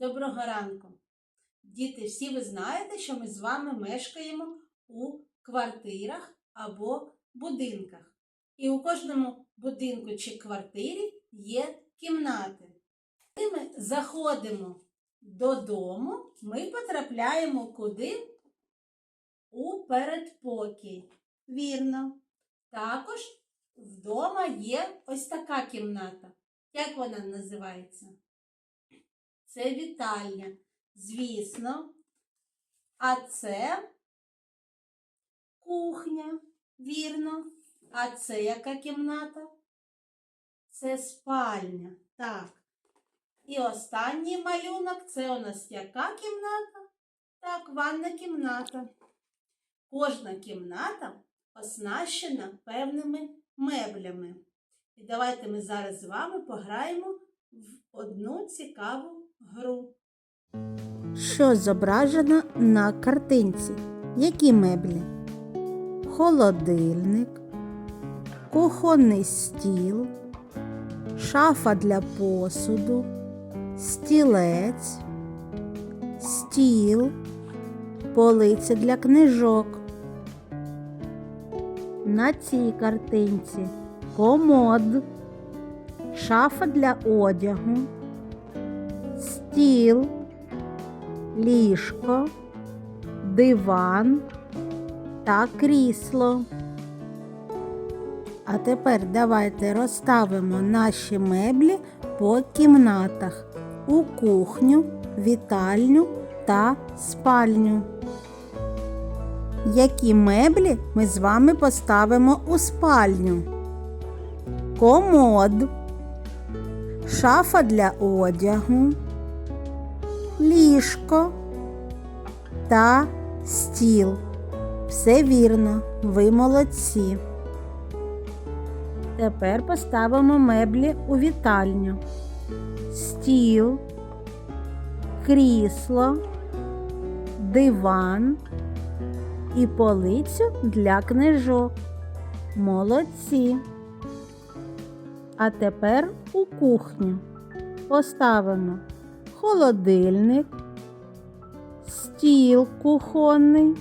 Доброго ранку. Діти, всі ви знаєте, що ми з вами мешкаємо у квартирах або будинках. І у кожному будинку чи квартирі є кімнати. Коли ми заходимо додому, ми потрапляємо куди? У передпокій. Вірно. Також вдома є ось така кімната. Як вона називається? Це вітальня. Звісно. А це кухня, вірно. А це яка кімната? Це спальня. Так. І останній малюнок це у нас яка кімната? Так, ванна кімната. Кожна кімната оснащена певними меблями. І давайте ми зараз з вами пограємо в одну цікаву гру. Що зображено на картинці? Які меблі? Холодильник, кухонний стіл, шафа для посуду, стілець, стіл, полиця для книжок. На цій картинці комод, шафа для одягу, стіл, ліжко, диван та крісло. А тепер давайте розставимо наші меблі по кімнатах у кухню, вітальню та спальню. Які меблі ми з вами поставимо у спальню? Комод, шафа для одягу, ліжко та стіл. Все вірно, ви молодці. Тепер поставимо меблі у вітальню. Стіл, крісло, диван і полицю для книжок. Молодці. А тепер у кухню поставимо холодильник, стіл кухонний,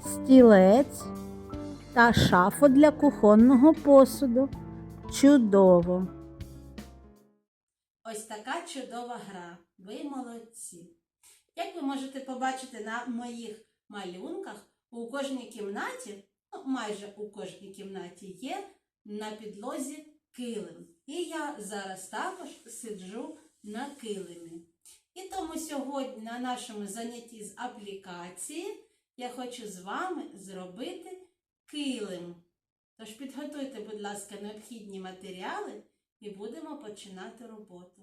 стілець та шафу для кухонного посуду. Чудово! Ось така чудова гра. Ви молодці. Як ви можете побачити на моїх малюнках, у кожній кімнаті, ну майже у кожній кімнаті є на підлозі килим. І я зараз також сиджу на килимі. І тому сьогодні на нашому занятті з аплікації я хочу з вами зробити килим. Тож підготуйте, будь ласка, необхідні матеріали і будемо починати роботу.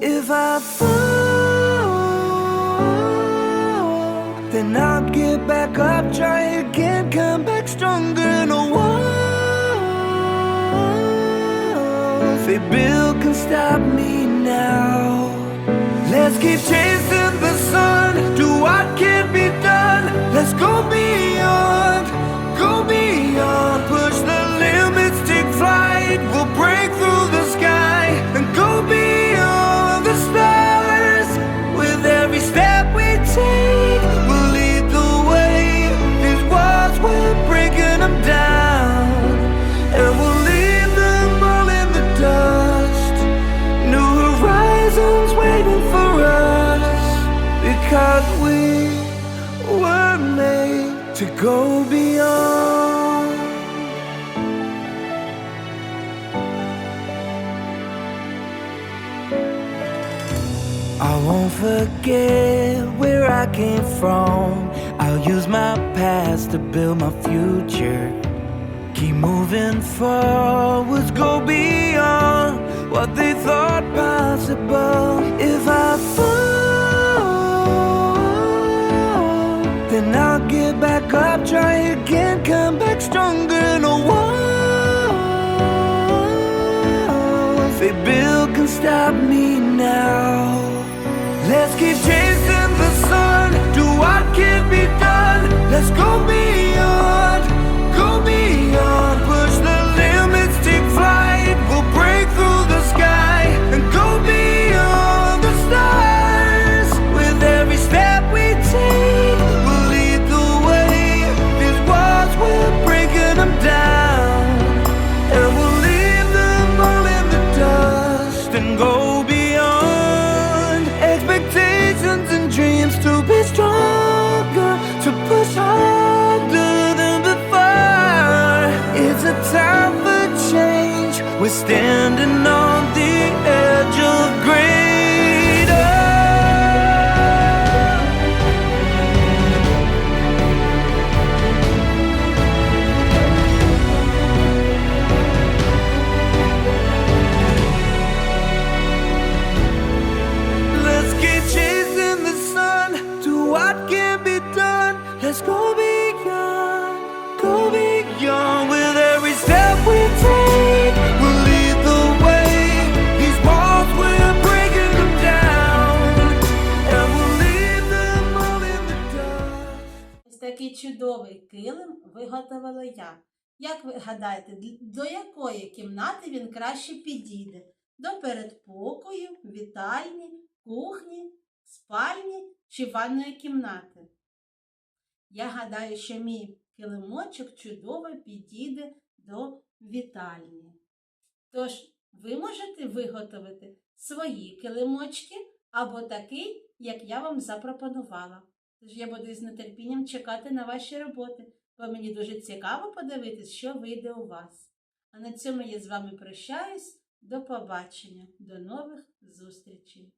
If I fall, then I'll get back up, try again, come back stronger and a walls they can stop me now. Let's keep chasing because we were made to go beyond. I won't forget where I came from. I'll use my past to build my future. Keep moving forwards, go beyond back stronger. No walls they build can stop me now. Let's keep chasing the sun, do what can be done. Let's go beyond, We're standing on такий чудовий килим виготовила я. Як ви гадаєте, до якої кімнати він краще підійде? До передпокою, вітальні, кухні, спальні чи ванної кімнати? Я гадаю, що мій килимочок чудово підійде до вітальні. Тож, ви можете виготовити свої килимочки або такий, як я вам запропонувала. Тож я буду з нетерпінням чекати на ваші роботи, бо мені дуже цікаво подивитись, що вийде у вас. А на цьому я з вами прощаюсь. До побачення, до нових зустрічей!